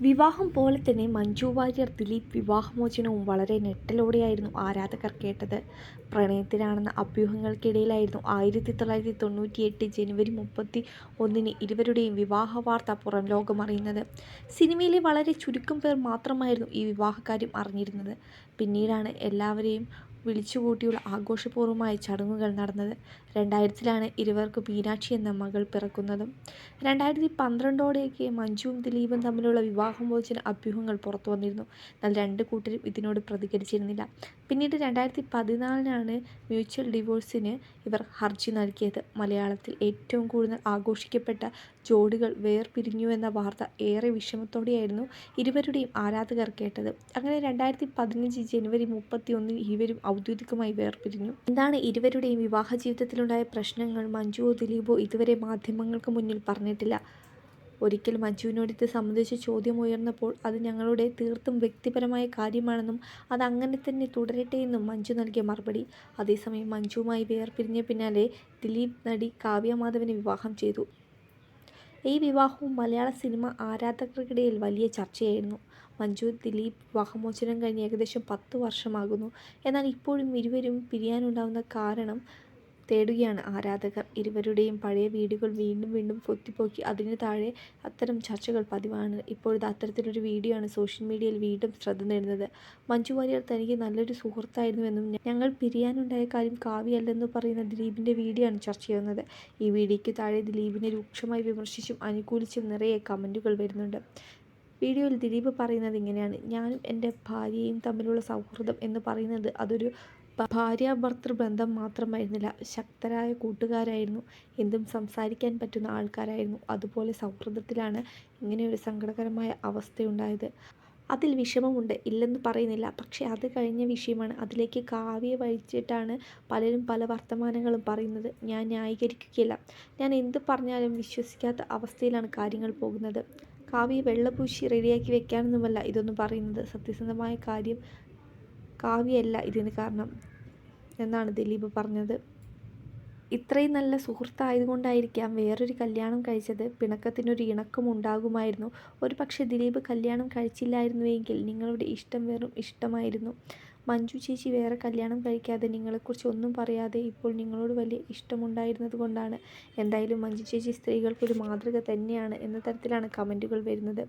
വിവാഹം പോലെ തന്നെ മഞ്ജു വാര്യർ ദിലീപ് വിവാഹമോചനവും വളരെ ഞെട്ടലോടെയായിരുന്നു ആരാധകർ കേട്ടത്. പ്രണയത്തിലാണെന്ന അഭ്യൂഹങ്ങൾക്കിടയിലായിരുന്നു ആയിരത്തി തൊള്ളായിരത്തി തൊണ്ണൂറ്റിയെട്ട് ജനുവരി മുപ്പത്തി ഒന്നിന് ഇരുവരുടെയും വിവാഹ വാർത്ത പുറം ലോകമറിയുന്നത് സിനിമയിലെ വളരെ ചുരുക്കം പേർ മാത്രമായിരുന്നു ഈ വിവാഹകാര്യം അറിഞ്ഞിരുന്നത്. പിന്നീടാണ് എല്ലാവരെയും വിളിച്ചുകൂട്ടിയുള്ള ആഘോഷപൂർവമായ ചടങ്ങുകൾ നടന്നത് രണ്ടായിരത്തിലാണ് ഇരുവർക്കും മീനാക്ഷി എന്ന മകൾ പിറക്കുന്നതും. രണ്ടായിരത്തി പന്ത്രണ്ടോടെയൊക്കെ മഞ്ജുവും ദിലീപും തമ്മിലുള്ള വിവാഹമോചന അഭ്യൂഹങ്ങൾ പുറത്തു വന്നിരുന്നു. എന്നാൽ രണ്ട് കൂട്ടരും ഇതിനോട് പ്രതികരിച്ചിരുന്നില്ല. പിന്നീട് രണ്ടായിരത്തി പതിനാലിനാണ് മ്യൂച്വൽ ഡിവോഴ്സിന് ഇവർ ഹർജി നൽകിയത്. മലയാളത്തിൽ ഏറ്റവും കൂടുതൽ ആഘോഷിക്കപ്പെട്ട ജോഡികൾ വേർപിരിഞ്ഞുവെന്ന വാർത്ത ഏറെ വിഷമത്തോടെയായിരുന്നു ഇരുവരുടെയും ആരാധകർ കേട്ടത്. അങ്ങനെ രണ്ടായിരത്തി പതിനഞ്ച് ജനുവരി മുപ്പത്തി ഒന്നിന് ഇരുവരും ഔദ്യോഗികമായി വേർപിരിഞ്ഞു. എന്താണ് ഇരുവരുടെയും വിവാഹ ജീവിതത്തിലുണ്ടായ പ്രശ്നങ്ങൾ? മഞ്ജുവോ ദിലീപോ ഇതുവരെ മാധ്യമങ്ങൾക്ക് മുന്നിൽ പറഞ്ഞിട്ടില്ല. ഒരിക്കൽ മഞ്ജുവിനോട് ഇത് സംബന്ധിച്ച് ചോദ്യം ഉയർന്നപ്പോൾ അത് ഞങ്ങളുടെ തീർത്തും വ്യക്തിപരമായ കാര്യമാണെന്നും അത് അങ്ങനെ തന്നെ തുടരട്ടെ എന്നും മഞ്ജു നൽകിയ മറുപടി. അതേസമയം മഞ്ജുവുമായി വേർപിരിഞ്ഞ പിന്നാലെ ദിലീപ് നടി കാവ്യ മാധവനെ വിവാഹം ചെയ്തു. ഈ വിവാഹവും മലയാള സിനിമ ആരാധകർക്കിടയിൽ വലിയ ചർച്ചയായിരുന്നു. മഞ്ജു ദിലീപ് വിവാഹമോചനം കഴിഞ്ഞ് ഏകദേശം പത്ത് വർഷമാകുന്നു. എന്നാൽ ഇപ്പോഴും ഇരുവരും പിരിയാനുണ്ടാകുന്ന കാരണം തേടുകയാണ്. ആരാധകർ ഇരുവരുടെയും പഴയ വീടുകൾ വീണ്ടും വീണ്ടും പൊത്തിപ്പോക്കി. അതിന് താഴെ അത്തരം ചർച്ചകൾ പതിവാണ്. ഇപ്പോഴത്തെ അത്തരത്തിലൊരു വീഡിയോ ആണ് സോഷ്യൽ മീഡിയയിൽ വീണ്ടും ശ്രദ്ധ നേടുന്നത്. മഞ്ജു വാര്യർ തനിക്ക് നല്ലൊരു സുഹൃത്തായിരുന്നുവെന്നും ഞങ്ങൾ പിരിയാനുണ്ടായ കാര്യം കാവ്യല്ലെന്ന് പറയുന്ന ദിലീപിന്റെ വീഡിയോ ആണ് ചർച്ച ചെയ്യുന്നത്. ഈ വീഡിയോയ്ക്ക് താഴെ ദിലീപിനെ രൂക്ഷമായി വിമർശിച്ചും അനുകൂലിച്ചും നിറയെ കമന്റുകൾ വരുന്നുണ്ട്. വീഡിയോയിൽ ദിലീപ് പറയുന്നത് ഇങ്ങനെയാണ്. ഞാനും എന്റെ ഭാര്യയും തമ്മിലുള്ള സൗഹൃദം എന്ന് പറയുന്നത് അതൊരു ഭാര്യാഭർത്തൃ ബന്ധം മാത്രമായിരുന്നില്ല. ശക്തരായ കൂട്ടുകാരായിരുന്നു. എന്തും സംസാരിക്കാൻ പറ്റുന്ന ആൾക്കാരായിരുന്നു. അതുപോലെ സൗഹൃദത്തിലാണ് ഇങ്ങനെയൊരു സങ്കടകരമായ അവസ്ഥയുണ്ടായത്. അതിൽ വിഷമമുണ്ട്. ഇല്ലെന്ന് പറയുന്നില്ല. പക്ഷേ അത് കഴിഞ്ഞ വിഷയമാണ്. അതിലേക്ക് കാവ്യ വഹിച്ചിട്ടാണ് പലരും പല വർത്തമാനങ്ങളും പറയുന്നത്. ഞാൻ ന്യായീകരിക്കുകയില്ല. ഞാൻ എന്ത് പറഞ്ഞാലും വിശ്വസിക്കാത്ത അവസ്ഥയിലാണ് കാര്യങ്ങൾ പോകുന്നത്. കാവ്യ വെള്ളപൂശി റെഡിയാക്കി വെക്കാനൊന്നുമല്ല ഇതൊന്നും പറയുന്നത്. സത്യസന്ധമായ കാര്യം കാവ്യയല്ല ഇതിന് കാരണം എന്നാണ് ദിലീപ് പറഞ്ഞത്. ഇത്രയും നല്ല സുഹൃത്തായതുകൊണ്ടായിരിക്കാം വേറൊരു കല്യാണം കഴിച്ചത്. പിണക്കത്തിനൊരു ഇണക്കം ഉണ്ടാകുമായിരുന്നു. ഒരു പക്ഷേ ദിലീപ് കല്യാണം കഴിച്ചില്ലായിരുന്നുവെങ്കിൽ നിങ്ങളുടെ ഇഷ്ടം വെറും ഇഷ്ടമായിരുന്നു. മഞ്ജു ചേച്ചി വേറെ കല്യാണം കഴിക്കാതെ നിങ്ങളെക്കുറിച്ച് ഒന്നും പറയാതെ ഇപ്പോൾ നിങ്ങളോട് വലിയ ഇഷ്ടമുണ്ടായിരുന്നത് കൊണ്ടാണ്. എന്തായാലും മഞ്ജു ചേച്ചി സ്ത്രീകൾക്കൊരു മാതൃക തന്നെയാണ് എന്ന തരത്തിലാണ് കമന്റുകൾ വരുന്നത്.